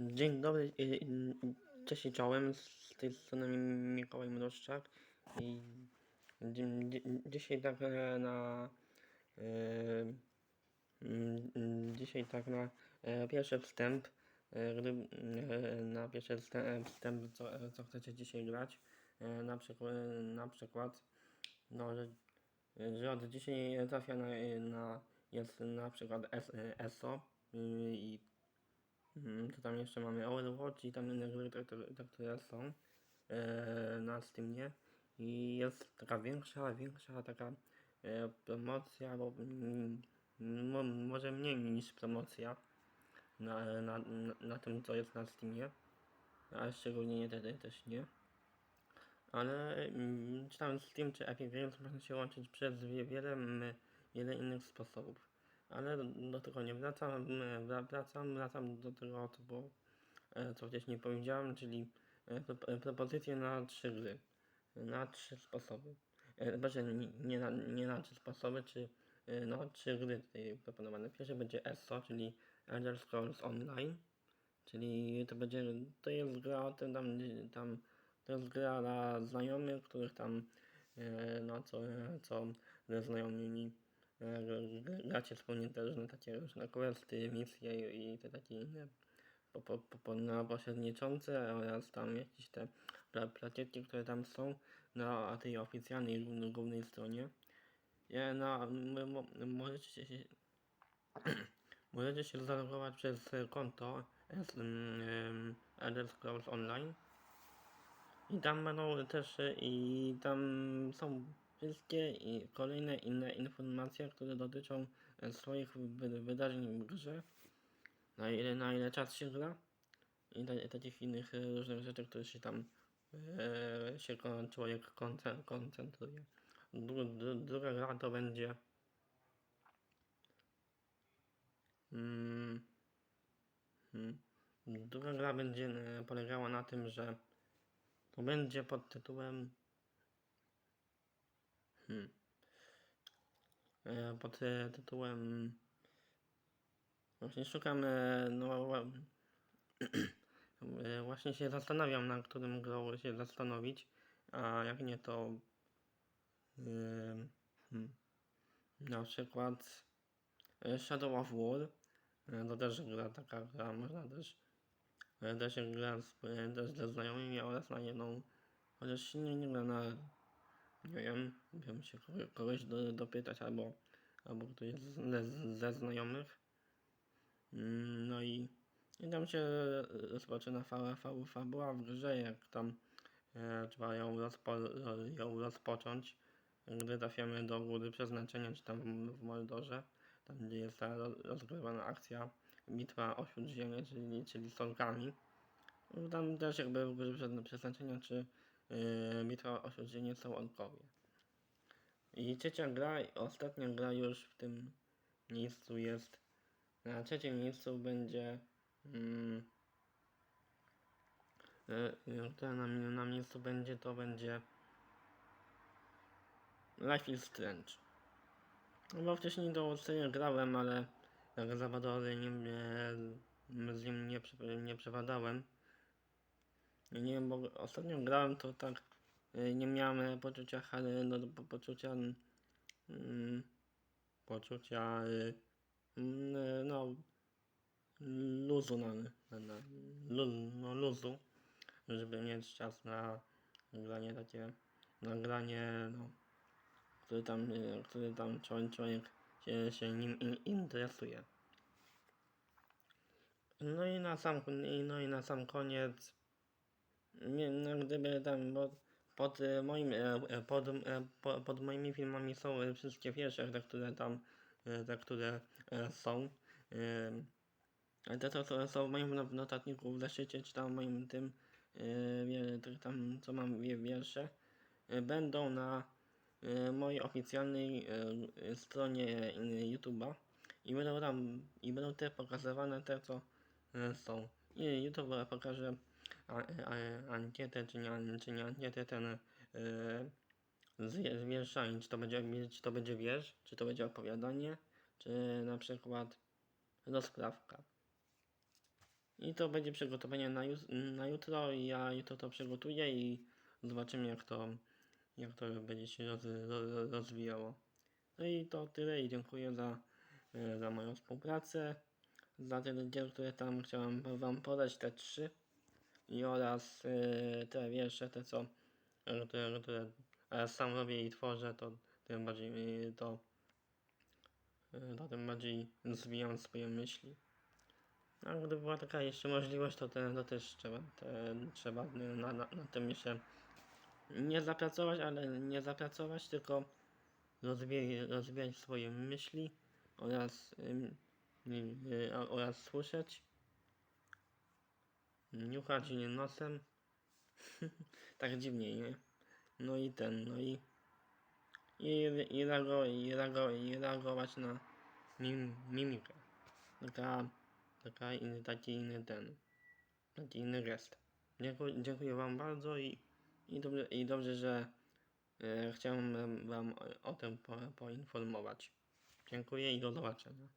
Dzień dobry, y, y, cześć i czołem, z tej strony Mikołaj Mroszczak i dzi- dzi- dzisiaj tak na e, mm, mm, dzisiaj tak na e, pierwszy wstęp e, gdy, e, na pierwszy wstęp, co, co chcecie dzisiaj grać. Na przykład, na przykład no, że, że od dzisiaj trafia na, na jest na przykład ESO y, i To tam jeszcze mamy Overwatch i tam inne gry, które są e, na Steamie. I jest taka większa, większa taka e, promocja, bo mm, mo, może mniej niż promocja na, na, na, na tym, co jest na Steamie. A szczególnie nie wtedy też nie. Ale mm, czy tam Steam czy Epic Games można się łączyć przez wie- wiele, mm, wiele innych sposobów. Ale do, do tego nie wracam, wra- wracam, wracam do tego, co było, e, co wcześniej powiedziałem, czyli e, pro- e, propozycje na trzy gry, na trzy sposoby. E, Znaczy nie, na, nie na trzy sposoby, czy e, na trzy gry tutaj proponowane. Pierwsze będzie ESO, czyli Elder Scrolls Online. Czyli to będzie, to jest gra tam, tam to jest gra dla znajomych, których tam e, no co, co ze znajomymi e, gracie wspólnie różne takie różne questy, misje i te takie inne po, po, po, no, pośredniczące oraz tam jakieś te pla, plakietki, które tam są na tej oficjalnej głównej, stronie. Ja, no, m- m- możecie się Możecie się zalogować przez konto Elder Scrolls Online. I tam będą też i tam są wszystkie i kolejne inne informacje, które dotyczą e, swoich wy- wydarzeń w grze. Na ile, na ile czas się gra. I ta, takich innych e, różnych rzeczy, które się tam e, się człowiek konce- koncentruje. Dru, dru, druga gra to będzie Mm, mm. Druga gra będzie e, polegała na tym, że to będzie pod tytułem hmm, e, pod e, tytułem właśnie szukam e, no właśnie się zastanawiam na którym grą się zastanowić a jak nie to hmm, na przykład Shadow of War To też gra taka gra, można też się gra z, też ze znajomymi oraz na jedną, chociaż nie, nie gra na, nie wiem, wiem się kogo- kogoś do, dopytać albo, albo ktoś ze, ze znajomych. Mm, No i, i tam się rozpoczyna fa, fa, fabuła w grze, jak tam e, trzeba ją, rozpo, ją rozpocząć, gdy trafiamy do góry przeznaczenia, czy tam w, Mordorze tam gdzie jest ta ro- rozgrywana akcja bitwa o Śródziemie, czyli, czyli z orkami. No, Tam też jakby w grze przeznaczenia, czy bitwa o Śródziemie są. I trzecia gra, ostatnia gra już w tym miejscu jest, na trzecim miejscu będzie mm, yy, która na, na miejscu będzie, to będzie Life is Strange. No bo wcześniej do sobie grałem, ale jak zawadory nie, z nim nie, nie przepadałem. Nie wiem, bo ostatnio grałem to tak y, nie miałem poczucia, ale no, po, poczucia mm, poczucia y, mm, no luzu na, na, no, luzu, żeby mieć czas na granie takie, na granie no, który tam, który tam człowiek, człowiek się, się nim in, interesuje. No i na sam, no i na sam koniec, nie, no gdyby tam, bo pod y, moim, e, e, pod, e, po- pod moimi filmami są e, wszystkie wiersze, te, które tam, e, te, które e, są. E, te, co są w moim no- notatniku w zeszycie, czy tam w moim tym, e, tam, co mam wie- wiersze, e, będą na e, mojej oficjalnej e, stronie e, YouTube'a i będą tam, i będą te pokazywane te, co e, są. I YouTube pokaże ankietę, czy nie, czy nie ankietę, ten e, z, z wierszami, czy to będzie, czy to będzie wiersz, czy to będzie opowiadanie, czy na przykład rozprawka. I to będzie przygotowanie na, na jutro. Ja jutro to przygotuję i zobaczymy jak to, jak to będzie się roz, rozwijało. No i to tyle i dziękuję za, e, za moją współpracę. Za te dzieł, które tam chciałem wam podać, te trzy. I oraz e, te wiersze, te co, które, które sam robię i tworzę, to tym bardziej to, e, to tym bardziej zwijam swoje myśli. A gdyby była taka jeszcze możliwość, to, te, to też trzeba, te, trzeba na, na, na tym jeszcze nie zapracować, ale nie zapracować, tylko rozwijać, rozwijać swoje myśli oraz, ym, y, a- oraz słyszeć, niuchać nie nosem, tak dziwnie, nie? No i ten, no i i, i, reago, i, reago, i reagować na mim, mimikę. Taka, taka inny, taki inny ten, taki inny gest. Dziękuję, dziękuję wam bardzo i, i, dobrze, i dobrze, że e, chciałem wam o, o tym po, poinformować. Dziękuję i do zobaczenia.